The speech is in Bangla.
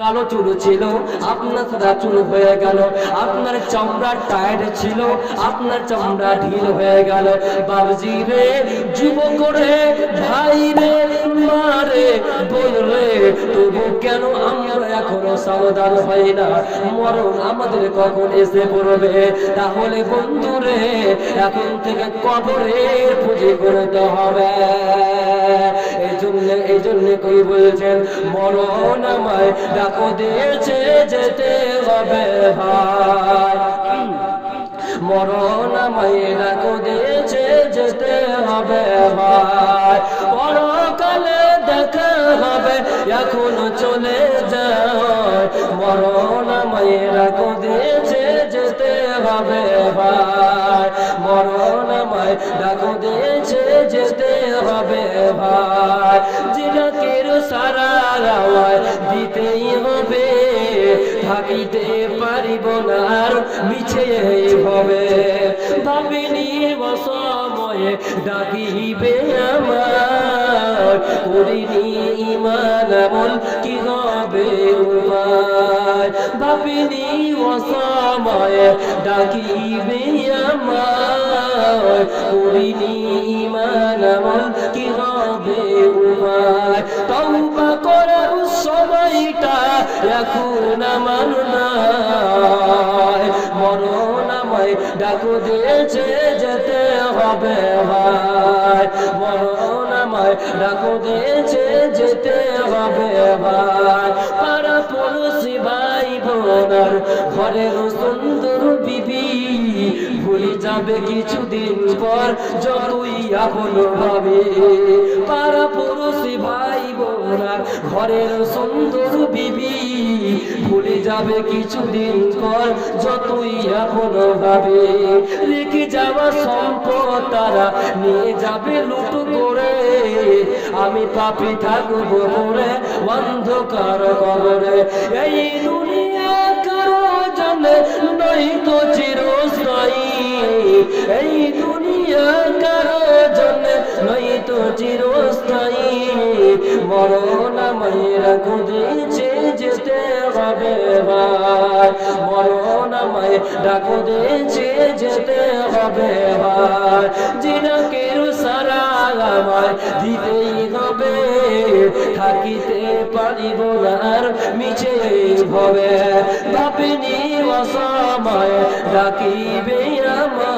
কালো চুল ছিল, আপনার সাদা চুল হয়ে গেল, আপনার চামড়া টায়ার্ড ছিল, আপনার চামড়া ঢিল হয়ে গেল। বাবজি রে, যুবক রে, ভাই রে, মা রে বোন রে তবু কেন আমরা এখনও সাবধান হই না? মরণ আমাদের কখন এসে পড়বে? তাহলে বন্ধু রে এখন থেকে কবরের পুঁজি করতে হবে। জন্য কই বলছেন, মরণ আমায় ডাকো, দিয়েছে যেতে হবে মরণ আমায় ডাকো, দিয়েছে যেতে হবে ভাই পরকালে দেখা হবে, এখন চলে যায়। মরণ আমায় ডাকো, দিয়েছে যেতে হবে ভাই মরণ আমায় ডাকো, দিয়েছে যেতে হবে ভাই সারা গাওয়ায় দিতেই হবে, থাকিতে পারিব না আর মিছে হবে। ভাবিনি অসময়ে ডাকিবে আমার ইমান আমার কি হবে ডাকু দিয়েছে যেতে হবে ভাই। দিয়েছে যেতে হবে ভাই। পাড়া পড়োশি ভাই বোনার ঘরের সুন্দর বিবি ভুলে যাবে কিছুদিন পর যতই আপন ভাবে। পাড়া পড়োশি ভাই বোনার ঘরের সুন্দর বিবি, ভুলে যাবে কিছুদিন পর যতই আপন ভাবে। রেখে যাওয়া সম্পদ তারা নিয়ে যাবে লুট করে। আমি পাপি থাকব মরে অন্ধকার কবরে। এই দুনিয়া কারও জানে নই তো চিরস্থায়ী। এই মরণ মায়েরা খুঁজেছে যেতে হবে ভাই মরণ আমায় ডাকো দিয়েছে যেতে হবে ভাই জিনাকের সারা আমায় দিতেই হবে, থাকিতে পারিব না মিছে হবে ভাবিনি অসময় ডাকিবে আমার